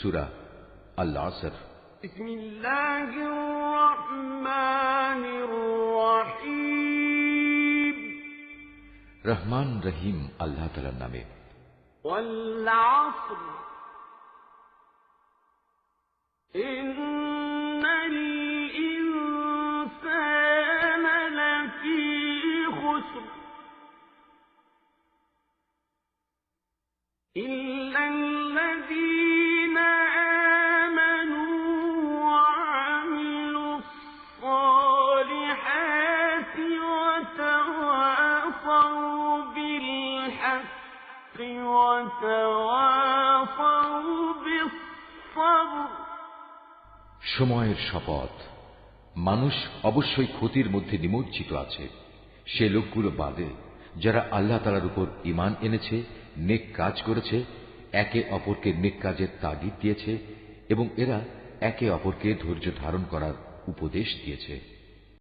সুরা আল্লাহ আসর بسم الله الرحمن الرحيم রহমান রহিম আল্লাহ তালার নামে والعصر إن الإنسان لفي خسر بالحق وتواصوا بالصبر সময়ের শপথ মানুষ অবশ্যই ক্ষতির মধ্যে নিমজ্জিত আছে সে লোকগুলো বাদে যারা আল্লাহ তালার উপর ইমান এনেছে নেক কাজ করেছে একে অপরকে নেক কাজের তাগিদ দিয়েছে এবং এরা একে অপরকে ধৈর্য ধারণ করার উপদেশ দিয়েছে